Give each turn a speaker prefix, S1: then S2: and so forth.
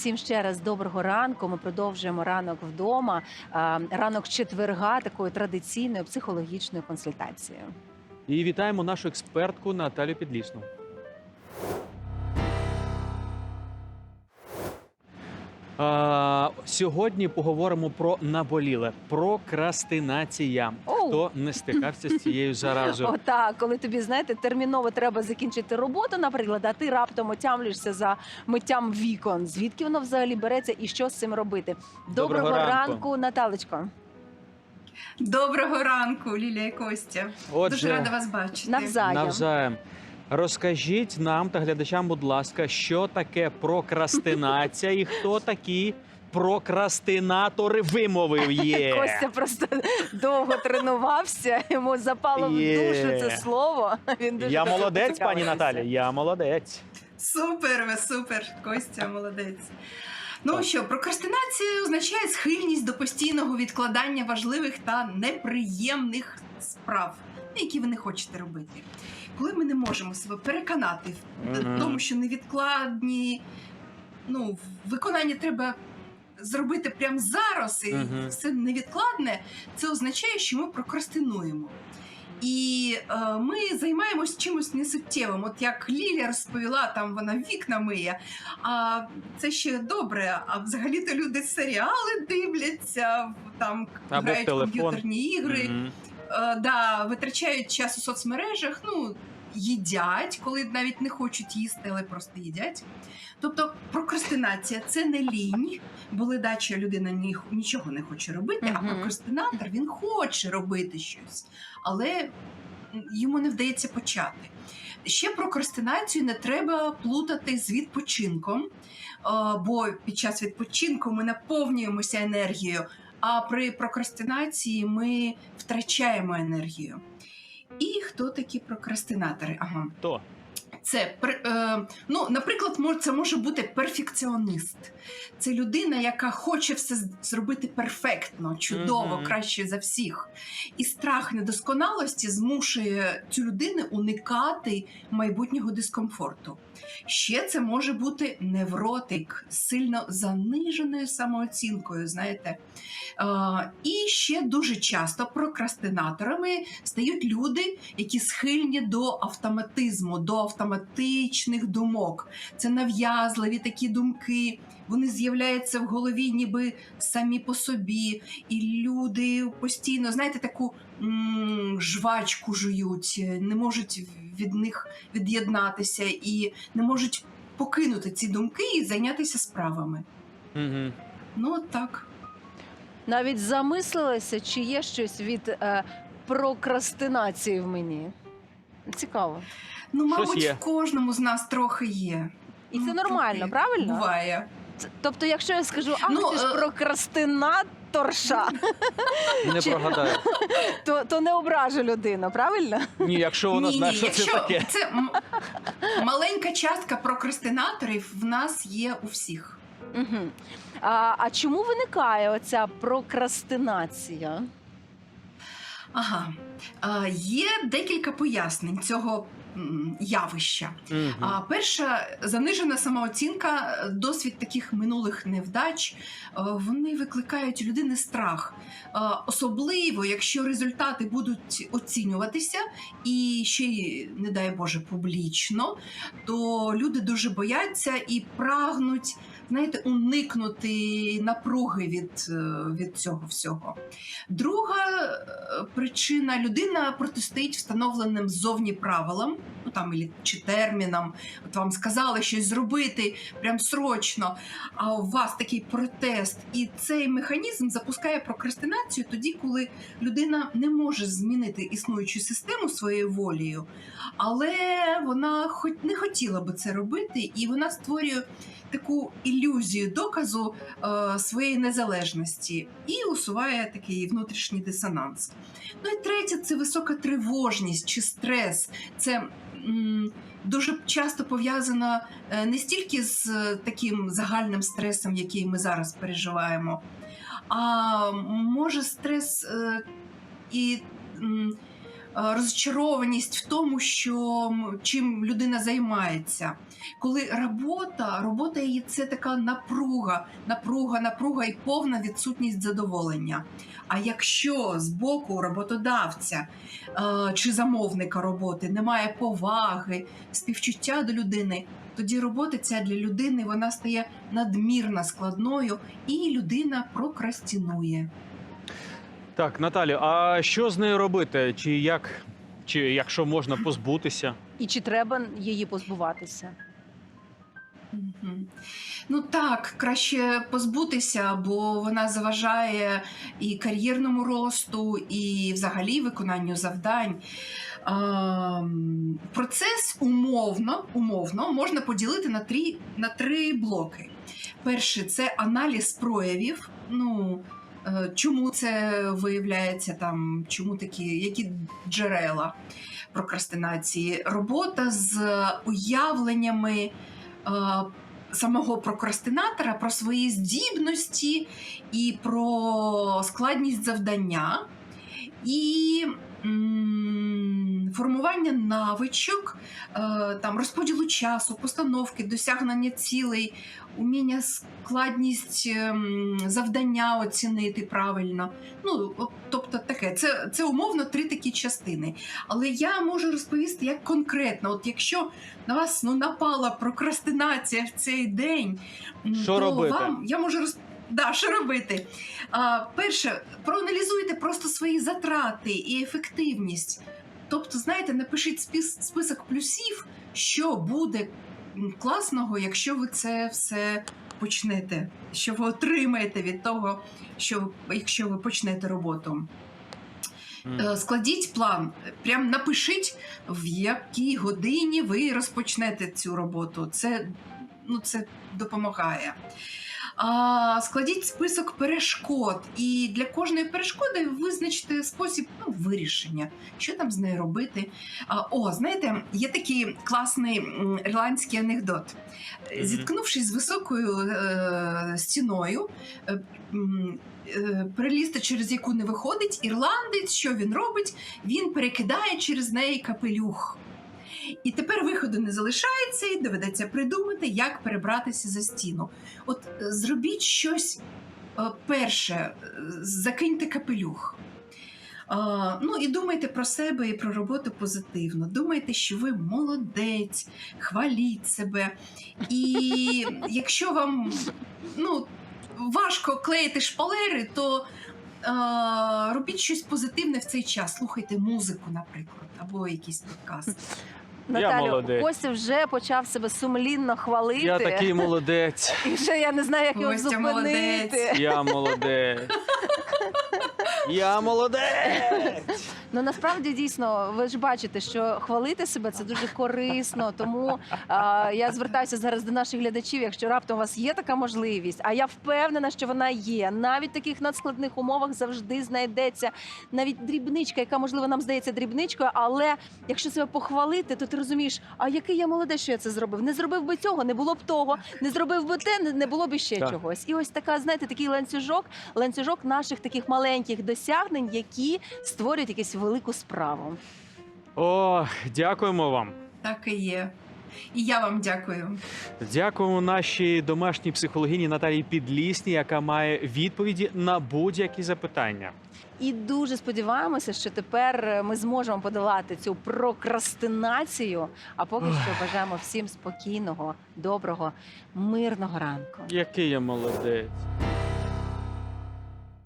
S1: Всім ще раз доброго ранку. Ми продовжуємо ранок вдома. Ранок четверга такою традиційною психологічною консультацією.
S2: І вітаємо нашу експертку Наталю Підлісну. А, сьогодні поговоримо про наболіле прокрастинація.
S1: Оу.
S2: Хто не стикався з цією заразою?
S1: Отак, коли тобі знаєте, терміново треба закінчити роботу, наприклад, а ти раптом отямлюєшся за миттям вікон. Звідки воно взагалі береться і що з цим робити? Доброго,
S2: Доброго ранку.
S1: ранку, Наталечко.
S3: Доброго ранку, Лілія і Костя. Дуже рада вас бачити.
S1: Навзаєм.
S2: навзаєм. Розкажіть нам та глядачам, будь ласка, що таке прокрастинація і хто такі прокрастинатори вимовив є.
S1: Костя просто довго тренувався, йому запало в
S2: Є.
S1: душу це слово. Він дуже
S2: Я молодець, пані. Наталі. Я молодець.
S3: Супер, ви супер, Костя, молодець. Ну що, прокрастинація означає схильність до постійного відкладання важливих та неприємних справ, які ви не хочете робити. Коли ми не можемо себе переконати в
S2: Мгм.
S3: тому, що невідкладні ну, виконання треба зробити прямо зараз, і
S2: Мгм.
S3: все невідкладне, це означає, що ми прокрастинуємо. І е, ми займаємось чимось несуттєвим. От як Лілія розповіла, там вона вікна миє. А це ще добре. А взагалі-то люди серіали дивляться, там
S2: Або
S3: грають
S2: телефон.
S3: комп'ютерні ігри, е, да, витрачають час у соцмережах, ну, їдять, коли навіть не хочуть їсти, але просто їдять. Тобто прокрастинація це не лінь, бо ледача людина ні, нічого не хоче робити, а прокрастинатор він хоче робити щось, але йому не вдається почати. Ще прокрастинацію не треба плутати з відпочинком, е, бо під час відпочинку ми наповнюємося енергією, а при прокрастинації ми втрачаємо енергію. І хто такі прокрастинатори? Ага.
S2: То.
S3: Це е, ну, наприклад, це може бути перфекціоніст. Це людина, яка хоче все зробити перфектно, чудово,
S2: Мгм.
S3: краще за всіх. І страх недосконалості змушує цю людину уникати майбутнього дискомфорту. Ще це може бути невротик з сильно заниженою самооцінкою. Знаєте, і ще дуже часто прокрастинаторами стають люди, які схильні до автоматизму, до автоматичних думок. Це нав'язливі такі думки. Вони з'являються в голові, ніби самі по собі, і люди постійно, знаєте, таку м, жвачку жують, не можуть від них від'єднатися і не можуть покинути ці думки і зайнятися справами.
S2: Мгм.
S3: Ну, от так.
S1: Навіть замислилася, чи є щось від е, прокрастинації в мені. Цікаво.
S3: Ну,
S2: Щось
S3: мабуть,
S2: є.
S3: в кожному з нас трохи є.
S1: І це
S3: Ну,
S1: нормально,
S3: трохи
S1: правильно?
S3: Буває.
S1: Ц- Тобто, якщо я скажу, а
S3: Ну,
S1: ти ж
S3: е,
S1: прокрастинаторша,
S2: Не
S1: Чи-
S2: прогадаю.
S1: то, то не ображу людину, правильно?
S2: Ні, якщо вона
S3: Ні,
S2: знає,
S3: ні,
S2: що це таке.
S3: це м- маленька частка прокрастинаторів в нас є у всіх.
S1: Угу. А, а чому виникає оця прокрастинація?
S3: Ага. А, є декілька пояснень цього явища. А перша занижена самооцінка, досвід таких минулих невдач, е, вони викликають у людини страх. Е, Особливо, якщо результати будуть оцінюватися і ще й, не дай Боже, публічно, то люди дуже бояться і прагнуть. Знаєте, уникнути напруги від, е, від цього всього. Друга причина людина протистоїть встановленим ззовні правилам, ну там ілі- чи термінам. От вам сказали щось зробити прям срочно, а у вас такий протест. І цей механізм запускає прокрастинацію тоді, коли людина не може змінити існуючу систему своєю волею, але вона хоч не хотіла би це робити, і вона створює таку ілюзію доказу е, своєї незалежності і усуває такий внутрішній дисонанс. Ну і третє це висока тривожність чи стрес. Це дуже часто пов'язано е, не стільки з е, таким загальним стресом, який ми зараз переживаємо, а може стрес е, і. М, розчарованість в тому, що чим людина займається. Коли робота, робота її це така напруга, напруга, напруга і повна відсутність задоволення. А якщо з боку роботодавця е, чи замовника роботи немає поваги, співчуття до людини, тоді робота ця для людини вона стає надмірно складною, і людина прокрастінує.
S2: Так, Наталю, а що з нею робити? Чи як, чи якщо можна позбутися?
S1: І чи треба її позбуватися?
S3: Ну так, краще позбутися, бо вона заважає і кар'єрному росту, і взагалі виконанню завдань. Процес умовно, умовно можна поділити на три, на три блоки. Перший це аналіз проявів. Ну, чому це виявляється там, чому такі, які джерела прокрастинації, робота з уявленнями е, самого прокрастинатора про свої здібності і про складність завдання, і формування навичок, е, там, розподілу часу, постановки, досягнення цілей, уміння складність ем, завдання оцінити правильно. Ну, тобто таке, це, це умовно три такі частини. Але я можу розповісти як конкретно, от якщо на вас ну, напала прокрастинація в цей день,
S2: Що
S3: то
S2: робити?
S3: вам я можу роз... Да, що робити? А, перше, проаналізуйте просто свої затрати і ефективність. Тобто, знаєте, напишіть спис... список плюсів, що буде класного, якщо ви це все почнете, що ви отримаєте від того, що якщо ви почнете роботу. Е, Складіть план, прям напишіть, в якій годині ви розпочнете цю роботу. Це, ну, це допомагає. А, складіть список перешкод, і для кожної перешкоди визначте спосіб ну, вирішення, що там з нею робити. А, о, знаєте, є такий класний ірландський анекдот. Зіткнувшись з високою е, стіною, е, е, перелізти через яку не виходить, ірландець, що він робить? Він перекидає через неї капелюх. І тепер виходу не залишається, і доведеться придумати, як перебратися за стіну. От е, зробіть щось е, перше, е, закиньте капелюх. Ну і думайте про себе і про роботу позитивно. Думайте, що ви молодець, хваліть себе. І якщо вам ну, важко клеїти шпалери, то робіть щось позитивне в цей час. Слухайте музику, наприклад, або якийсь подкаст.
S1: Наталю,
S2: молодець.
S1: Костя вже почав себе сумлінно хвалити.
S2: Я такий молодець.
S1: І вже я не знаю, як його
S3: Костя
S1: зупинити.
S3: молодець.
S2: Я молодець. Я молодець.
S1: Ну насправді дійсно, ви ж бачите, що хвалити себе це дуже корисно. Тому а, я звертаюся зараз до наших глядачів. Якщо раптом у вас є така можливість, а я впевнена, що вона є. Навіть в таких надскладних умовах завжди знайдеться навіть дрібничка, яка можливо нам здається дрібничкою. Але якщо себе похвалити, то ти розумієш, а який я молодець, що я це зробив. Не зробив би цього, не було б того, не зробив би те, не- було б ще
S2: Так.
S1: чогось. І ось така, знаєте, такий ланцюжок, ланцюжок наших таких маленьких досягнень, які створюють якусь велику справу.
S2: О, дякуємо вам.
S3: Так і є. І я вам дякую.
S2: Дякуємо нашій домашній психологині Наталії Підлісній, яка має відповіді на будь-які запитання.
S1: І дуже сподіваємося, що тепер е, ми зможемо подолати цю прокрастинацію. А поки що бажаємо всім спокійного, доброго, мирного ранку.
S2: Який я молодець.